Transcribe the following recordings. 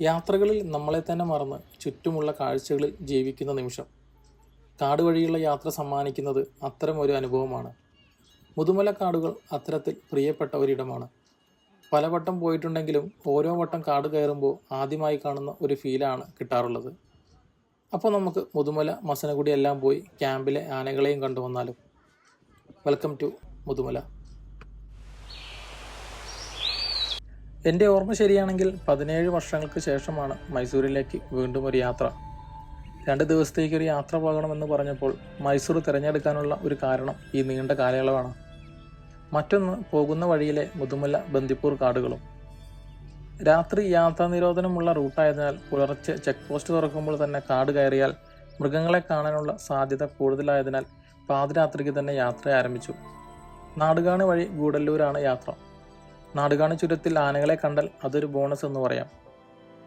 യാത്രകളിൽ നമ്മളെ തന്നെ മറന്ന് ചുറ്റുമുള്ള കാഴ്ചകളിൽ ജീവിക്കുന്ന നിമിഷം. കാട് വഴിയുള്ള യാത്ര സമ്മാനിക്കുന്നത് അത്തരം ഒരു അനുഭവമാണ്. മുതുമല കാടുകൾ അത്തരത്തിൽ പ്രിയപ്പെട്ട ഒരിടമാണ്. പലവട്ടം പോയിട്ടുണ്ടെങ്കിലും ഓരോ വട്ടം കാട് കയറുമ്പോൾ ആദ്യമായി കാണുന്ന ഒരു ഫീലാണ് കിട്ടാറുള്ളത്. അപ്പോൾ നമുക്ക് മുതുമല മസനഗുടി എല്ലാം പോയി ക്യാമ്പിലെ ആനകളെയും കണ്ടു വന്നാലും വെൽക്കം ടു മുതുമല. എന്റെ ഓർമ്മ ശരിയാണെങ്കിൽ പതിനേഴ് വർഷങ്ങൾക്ക് ശേഷമാണ് മൈസൂരിലേക്ക് വീണ്ടും ഒരു യാത്ര. രണ്ട് ദിവസത്തേക്ക് ഒരു യാത്ര പോകണമെന്ന് പറഞ്ഞപ്പോൾ മൈസൂർ തിരഞ്ഞെടുക്കാനുള്ള ഒരു കാരണം ഈ നീണ്ട കാലയളവാണ്. മറ്റൊന്ന് പോകുന്ന വഴിയിലെ മുതുമല ബന്ദിപ്പൂർ കാടുകളും. രാത്രി യാത്രാ നിരോധനമുള്ള റൂട്ടായതിനാൽ പുലർച്ചെ ചെക്ക് പോസ്റ്റ് തുറക്കുമ്പോൾ തന്നെ കാട് കയറിയാൽ മൃഗങ്ങളെ കാണാനുള്ള സാധ്യത കൂടുതലായതിനാൽ പാതിരാത്രിക്ക് തന്നെ യാത്ര ആരംഭിച്ചു. നാടുകാണി വഴി ഗൂഡല്ലൂരാണ് യാത്ര. നാടുകാണി ചുരത്തിൽ ആനകളെ കണ്ടാൽ അതൊരു ബോണസ് എന്ന് പറയാം.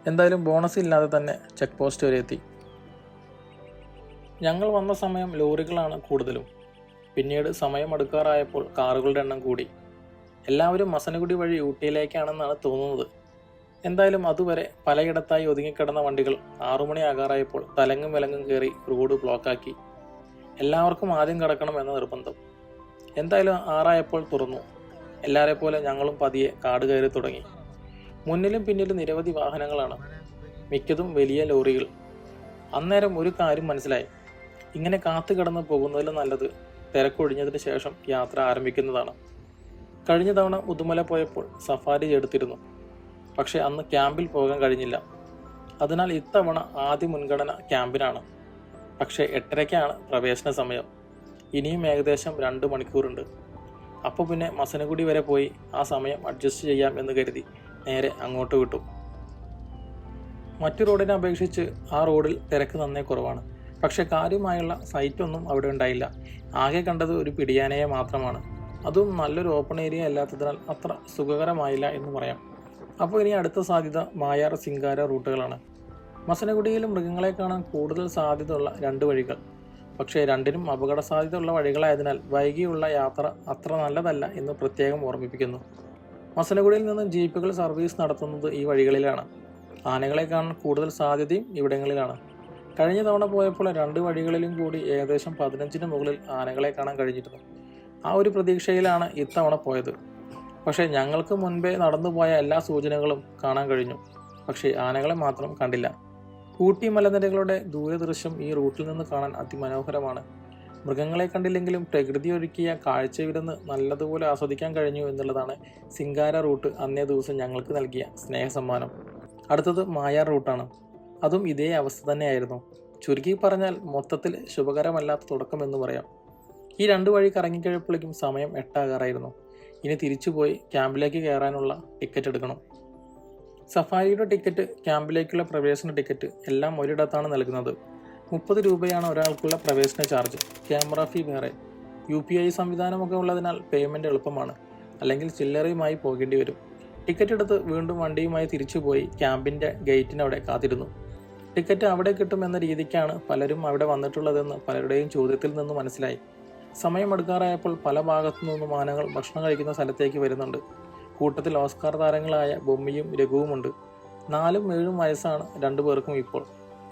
എന്തായാലും ബോണസ് ഇല്ലാതെ തന്നെ ചെക്ക് പോസ്റ്റ് വരെ എത്തി. ഞങ്ങൾ വന്ന സമയം ലോറികളാണ് കൂടുതലും. പിന്നീട് സമയം അടുക്കാറായപ്പോൾ കാറുകളുടെ എണ്ണം കൂടി. എല്ലാവരും മസനഗുഡി വഴി ഊട്ടിയിലേക്കാണെന്നാണ് തോന്നുന്നത്. എന്തായാലും അതുവരെ പലയിടത്തായി ഒതുങ്ങിക്കിടന്ന വണ്ടികൾ ആറുമണിയാകാറായപ്പോൾ തലങ്ങും വിലങ്ങും കയറി റോഡ് ബ്ലോക്കാക്കി എല്ലാവർക്കും ആദ്യം കിടക്കണം എന്ന നിർബന്ധം. എന്തായാലും ആറായപ്പോൾ തുറന്നു. എല്ലാരെ പോലെ ഞങ്ങളും പതിയെ കാട് കയറി തുടങ്ങി. മുന്നിലും പിന്നിലും നിരവധി വാഹനങ്ങളാണ്. മിക്കതും വലിയ ലോറികൾ. അന്നേരം ഒരു കാര്യം മനസ്സിലായി. ഇങ്ങനെ കാത്തു കിടന്ന് പോകുന്നതിലും നല്ലത് തിരക്കൊഴിഞ്ഞതിന് ശേഷം യാത്ര ആരംഭിക്കുന്നതാണ്. കഴിഞ്ഞ തവണ ഉദുമല പോയപ്പോൾ സഫാരി എടുത്തിരുന്നു പക്ഷേ അന്ന് ക്യാമ്പിൽ പോകാൻ കഴിഞ്ഞില്ല. അതിനാൽ ഇത്തവണ ആദ്യ മുൻഗണന ക്യാമ്പിനാണ്. പക്ഷേ എട്ടരയ്ക്കാണ് പ്രവേശന സമയം. ഇനിയും ഏകദേശം രണ്ട് മണിക്കൂറുണ്ട്. അപ്പോൾ പിന്നെ മസനഗുഡി വരെ പോയി ആ സമയം അഡ്ജസ്റ്റ് ചെയ്യാം എന്ന് കരുതി നേരെ അങ്ങോട്ട് വിട്ടു. മറ്റു റോഡിനെ അപേക്ഷിച്ച് ആ റോഡിൽ തിരക്ക് നന്നേ കുറവാണ്. പക്ഷേ കാര്യമായുള്ള സൈറ്റൊന്നും അവിടെ ഉണ്ടായില്ല. ആകെ കണ്ടത് ഒരു പിടിയാനയെ മാത്രമാണ്. അതും നല്ലൊരു ഓപ്പൺ ഏരിയ അല്ലാത്തതിനാൽ അത്ര സുഖകരമായില്ല എന്ന് പറയാം. അപ്പോൾ ഇനി അടുത്ത സാധ്യത മായാർ സിംഗാര റൂട്ടുകളാണ്. മസനഗുഡിയിൽ മൃഗങ്ങളെ കാണാൻ കൂടുതൽ സാധ്യതയുള്ള രണ്ട് വഴികൾ. പക്ഷേ രണ്ടിനും അപകട സാധ്യതയുള്ള വഴികളായതിനാൽ വൈകിയുള്ള യാത്ര അത്ര നല്ലതല്ല എന്ന് പ്രത്യേകം ഓർമ്മിപ്പിക്കുന്നു. മസനഗുഡിയിൽ നിന്ന് ജീപ്പുകൾ സർവീസ് നടത്തുന്നത് ഈ വഴികളിലാണ്. ആനകളെ കാണാൻ കൂടുതൽ സാധ്യതയും ഇവിടങ്ങളിലാണ്. കഴിഞ്ഞ തവണ പോയപ്പോൾ രണ്ട് വഴികളിലും കൂടി ഏകദേശം പതിനഞ്ചിന് മുകളിൽ ആനകളെ കാണാൻ കഴിഞ്ഞിരുന്നു. ആ ഒരു പ്രതീക്ഷയിലാണ് ഇത്തവണ പോയത്. പക്ഷേ ഞങ്ങൾക്ക് മുൻപേ നടന്നുപോയ എല്ലാ സൂചനകളും കാണാൻ കഴിഞ്ഞു. പക്ഷേ ആനകളെ മാത്രം കണ്ടില്ല. ഊട്ടി മലനിരകളുടെ ദൂരദൃശ്യം ഈ റൂട്ടിൽ നിന്ന് കാണാൻ അതിമനോഹരമാണ്. മൃഗങ്ങളെ കണ്ടില്ലെങ്കിലും പ്രകൃതി ഒരുക്കിയ കാഴ്ച വിരുന്ന് നല്ലതുപോലെ ആസ്വദിക്കാൻ കഴിഞ്ഞു എന്നുള്ളതാണ് സിംഗാര റൂട്ട് അന്നേ ദിവസം ഞങ്ങൾക്ക് നൽകിയ സ്നേഹസമ്മാനം. അടുത്തത് മായാർ റൂട്ടാണ്. അതും ഇതേ അവസ്ഥ തന്നെയായിരുന്നു. ചുരുക്കി പറഞ്ഞാൽ മൊത്തത്തിൽ ശുഭകരമല്ലാത്ത തുടക്കം എന്ന് പറയാം. ഈ രണ്ട് വഴി കറങ്ങിക്കഴിയപ്പോഴേക്കും സമയം എട്ടാകാറായിരുന്നു. ഇനി തിരിച്ചുപോയി ക്യാമ്പിലേക്ക് കയറാനുള്ള ടിക്കറ്റ് എടുക്കണം. സഫാരിയുടെ ടിക്കറ്റ് ക്യാമ്പിലേക്കുള്ള പ്രവേശന ടിക്കറ്റ് എല്ലാം ഒരിടത്താണ് നൽകുന്നത്. മുപ്പത് രൂപയാണ് ഒരാൾക്കുള്ള പ്രവേശന ചാർജ്. ക്യാമറ ഫീ വേറെ. യു പി ഐ സംവിധാനമൊക്കെ ഉള്ളതിനാൽ പേയ്മെന്റ് എളുപ്പമാണ്. അല്ലെങ്കിൽ ചില്ലറയുമായി പോകേണ്ടി വരും. ടിക്കറ്റ് എടുത്ത് വീണ്ടും വണ്ടിയുമായി തിരിച്ചുപോയി ക്യാമ്പിന്റെ ഗേറ്റിനവിടെ കാത്തിരുന്നു. ടിക്കറ്റ് അവിടെ കിട്ടുമെന്ന രീതിക്കാണ് പലരും അവിടെ വന്നിട്ടുള്ളതെന്ന് പലരുടെയും ചോദ്യത്തിൽ നിന്ന് മനസ്സിലായി. സമയമെടുക്കാറായപ്പോൾ പല ഭാഗത്തു നിന്നും ആനകൾ ഭക്ഷണം കഴിക്കുന്ന സ്ഥലത്തേക്ക് വരുന്നുണ്ട്. കൂട്ടത്തിൽ ഓസ്കാർ താരങ്ങളായ ബൊമ്മയും രഘുവുമുണ്ട്. നാലും ഏഴും വയസ്സാണ് രണ്ടു പേർക്കും ഇപ്പോൾ.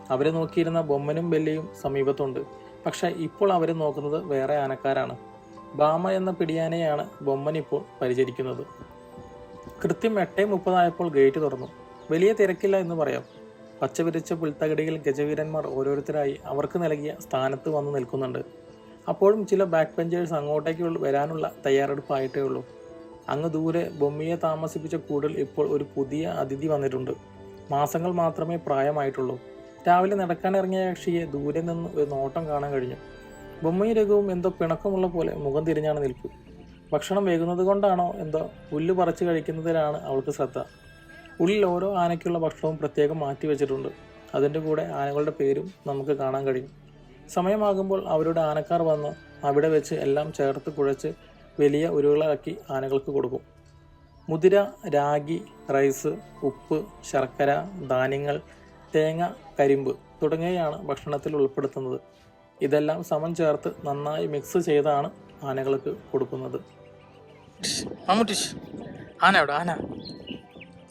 അവരെ നോക്കിയിരുന്ന ബൊമ്മനും ബെല്ലിയും സമീപത്തുണ്ട്. പക്ഷെ ഇപ്പോൾ അവരെ നോക്കുന്നത് വേറെ ആനക്കാരാണ്. ബാമ എന്ന പിടിയാനയാണ് ബൊമ്മൻ ഇപ്പോൾ പരിചരിക്കുന്നത്. കൃത്യം എട്ടേ മുപ്പതായപ്പോൾ ഗേറ്റ് തുറന്നു. വലിയ തിരക്കില്ല എന്ന് പറയാം. പച്ചവിരിച്ച പുൽത്തകടിയിൽ ഗജവീരന്മാർ ഓരോരുത്തരായി അവർക്ക് നൽകിയ സ്ഥാനത്ത് വന്ന് നിൽക്കുന്നുണ്ട്. അപ്പോഴും ചില ബാക്ക് ബെഞ്ചേഴ്സ് അങ്ങോട്ടേക്ക് വരാനുള്ള തയ്യാറെടുപ്പായിട്ടേ ഉള്ളൂ. അങ്ങ് ദൂരെ ബൊമ്മിയെ താമസിപ്പിച്ച കൂടൽ ഇപ്പോൾ ഒരു പുതിയ അതിഥി വന്നിട്ടുണ്ട്. മാസങ്ങൾ മാത്രമേ പ്രായമായിട്ടുള്ളൂ. രാവിലെ നടക്കാൻ ഇറങ്ങിയ കക്ഷിയെ ദൂരെ നിന്ന് ഒരു നോട്ടം കാണാൻ കഴിഞ്ഞു. ബൊമ്മയും രഘുവും എന്തോ പിണക്കമുള്ള പോലെ മുഖം തിരിഞ്ഞാണ് നിൽപ്പ് ഭക്ഷണം വേകുന്നത് കൊണ്ടാണോ എന്തോ പുല്ല് പറിച്ചു കഴിക്കുന്നതിലാണ് അവൾക്ക് ശ്രദ്ധ. ഉള്ളിൽ ഓരോ ആനയ്ക്കുള്ള ഭക്ഷണവും പ്രത്യേകം മാറ്റി വെച്ചിട്ടുണ്ട്. അതിന്റെ കൂടെ ആനകളുടെ പേരും നമുക്ക് കാണാൻ കഴിയും. സമയമാകുമ്പോൾ അവരുടെ ആനക്കാർ വന്ന് അവിടെ വെച്ച് എല്ലാം ചേർത്ത് കുഴച്ച് വലിയ ഉരുളാക്കി ആനകൾക്ക് കൊടുക്കും. മുതിര രാഗി റൈസ് ഉപ്പ് ശർക്കര ധാന്യങ്ങൾ തേങ്ങ കരിമ്പ് തുടങ്ങിയവയാണ് ഭക്ഷണത്തിൽ ഉൾപ്പെടുത്തുന്നത്. ഇതെല്ലാം സമം ചേർത്ത് നന്നായി മിക്സ് ചെയ്താണ് ആനകൾക്ക് കൊടുക്കുന്നത്. ആന എവിടെ? ആന.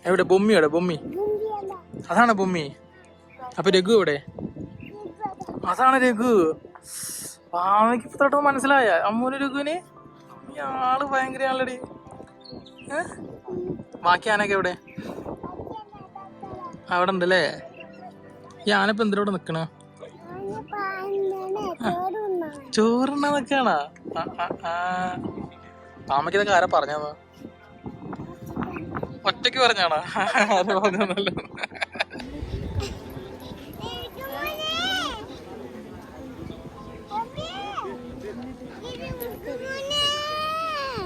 എവിടെ? ബൊമ്മി എവിടെ? ബൊമ്മി. അതാണ് ബൊമ്മി. അപ്പൊ രഘു എവിടെ? അതാണ് രഘു. പാവയ്ക്ക് തൊട്ട് മനസ്സിലായ. അമ്മൂന് രഘുവിന്? ആൾ ഭയങ്കര ആളടി. ഏ? ബാക്കി ആനൊക്കെ എവിടെ? അവിടെ ഉണ്ടല്ലേ? ഈ ആനപ്പ എന്തിനോട് നിക്കണ? ചോറുണ്ണ നിക്കണ ആമയ്ക്ക് ഇതൊക്കെ ആരാ പറഞ്ഞോ ഒറ്റയ്ക്ക് പറഞ്ഞാണോ അത് പറഞ്ഞല്ലോ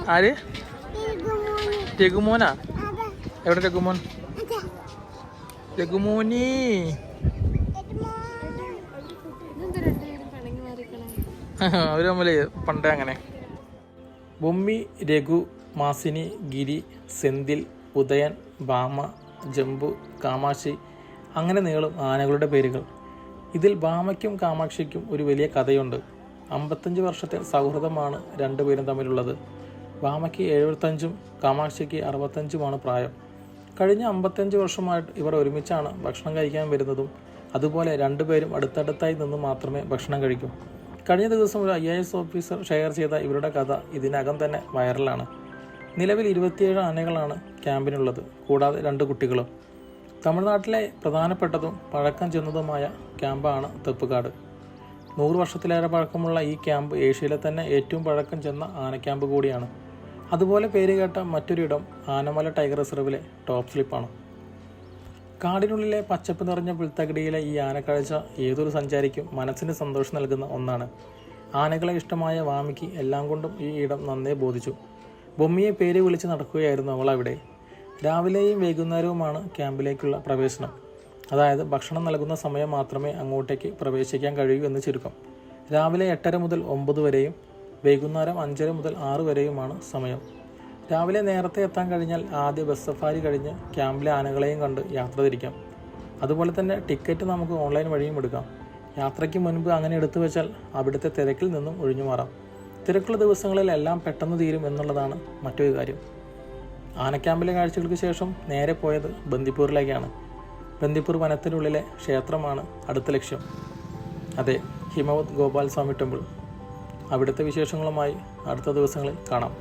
ആര്? രഘുമോനാ. എവിടെ രഘുമോൻ? രഘുമോനി. അവർ തമ്മിൽ പണ്ടേ അങ്ങനെ. ബൊമ്മി രഘു മാസിനി ഗിരി സെന്തിൽ ഉദയൻ ഭാമ ജംബു കാമാക്ഷി അങ്ങനെ നീളും ആനകളുടെ പേരുകൾ. ഇതിൽ ഭാമയ്ക്കും കാമാക്ഷിക്കും ഒരു വലിയ കഥയുണ്ട്. അമ്പത്തഞ്ച് വർഷത്തെ സൗഹൃദമാണ് രണ്ടുപേരും തമ്മിലുള്ളത്. ഭാമയ്ക്ക് എഴുപത്തഞ്ചും കാമാക്ഷിക്ക് അറുപത്തഞ്ചുമാണ് പ്രായം. കഴിഞ്ഞ അമ്പത്തഞ്ച് വർഷമായിട്ട് ഇവർ ഒരുമിച്ചാണ് ഭക്ഷണം കഴിക്കാൻ വരുന്നതും അതുപോലെ രണ്ടുപേരും അടുത്തടുത്തായി നിന്ന് മാത്രമേ ഭക്ഷണം കഴിക്കൂ. കഴിഞ്ഞ ദിവസം ഒരു ഐ എസ് ഓഫീസർ ഷെയർ ചെയ്ത ഇവരുടെ കഥ ഇതിനകം തന്നെ വൈറലാണ്. നിലവിൽ ഇരുപത്തിയേഴ് ആനകളാണ് ക്യാമ്പിനുള്ളത് കൂടാതെ രണ്ട് കുട്ടികളും. തമിഴ്നാട്ടിലെ പ്രധാനപ്പെട്ടതും പഴക്കം ചെന്നതുമായ ക്യാമ്പാണ് തെപ്പുകാട്. നൂറ് വർഷത്തിലേറെ പഴക്കമുള്ള ഈ ക്യാമ്പ് ഏഷ്യയിലെ തന്നെ ഏറ്റവും പഴക്കം ചെന്ന ആന ക്യാമ്പ് കൂടിയാണ്. അതുപോലെ പേര് കേട്ട മറ്റൊരിടം ആനമല ടൈഗർ റിസർവിലെ ടോപ്പ് സ്ലിപ്പാണ്. കാടിനുള്ളിലെ പച്ചപ്പ് നിറഞ്ഞ പുൽത്തകിടിയിലെ ഈ ആനക്കാഴ്ച ഏതൊരു സഞ്ചാരിക്കും മനസ്സിന് സന്തോഷം നൽകുന്ന ഒന്നാണ്. ആനകളെ ഇഷ്ടമായ വാമിക്ക് എല്ലാം കൊണ്ടും ഈ ഇടം നന്നേ ബോധിച്ചു. ബൊമ്മിയെ പേര് വിളിച്ച് നടക്കുകയായിരുന്നു അവൾ അവിടെ. രാവിലെയും വൈകുന്നേരവുമാണ് ക്യാമ്പിലേക്കുള്ള പ്രവേശനം. അതായത് ഭക്ഷണം നൽകുന്ന സമയം മാത്രമേ അങ്ങോട്ടേക്ക് പ്രവേശിക്കാൻ കഴിയൂ എന്ന് ചുരുക്കം. രാവിലെ എട്ടര മുതൽ ഒമ്പത് വരെയും വൈകുന്നേരം അഞ്ചര മുതൽ ആറ് വരെയുമാണ് സമയം. രാവിലെ നേരത്തെ എത്താൻ കഴിഞ്ഞാൽ ആദ്യ ബസ് സഫാരി കഴിഞ്ഞ് ക്യാമ്പിലെ ആനകളെയും കണ്ട് യാത്ര തിരിക്കാം. അതുപോലെ തന്നെ ടിക്കറ്റ് നമുക്ക് ഓൺലൈൻ വഴിയും എടുക്കാം. യാത്രയ്ക്ക് മുൻപ് അങ്ങനെ എടുത്തു വെച്ചാൽ അവിടുത്തെ തിരക്കിൽ നിന്നും ഒഴിഞ്ഞു മാറാം. തിരക്കുള്ള ദിവസങ്ങളിൽ എല്ലാം പെട്ടെന്ന് തീരും എന്നുള്ളതാണ് മറ്റൊരു കാര്യം. ആനക്യാമ്പിലെ കാഴ്ചകൾക്ക് ശേഷം നേരെ പോയത് ബന്ദിപ്പൂരിലേക്കാണ്. ബന്ദിപ്പൂർ വനത്തിനുള്ളിലെ ക്ഷേത്രമാണ് അടുത്ത ലക്ഷ്യം. അതെ ഹിമവത് ഗോപാൽ സ്വാമി ടെമ്പിൾ. അവിടുത്തെ വിശേഷങ്ങളുമായി അടുത്ത ദിവസങ്ങളിൽ കാണാം.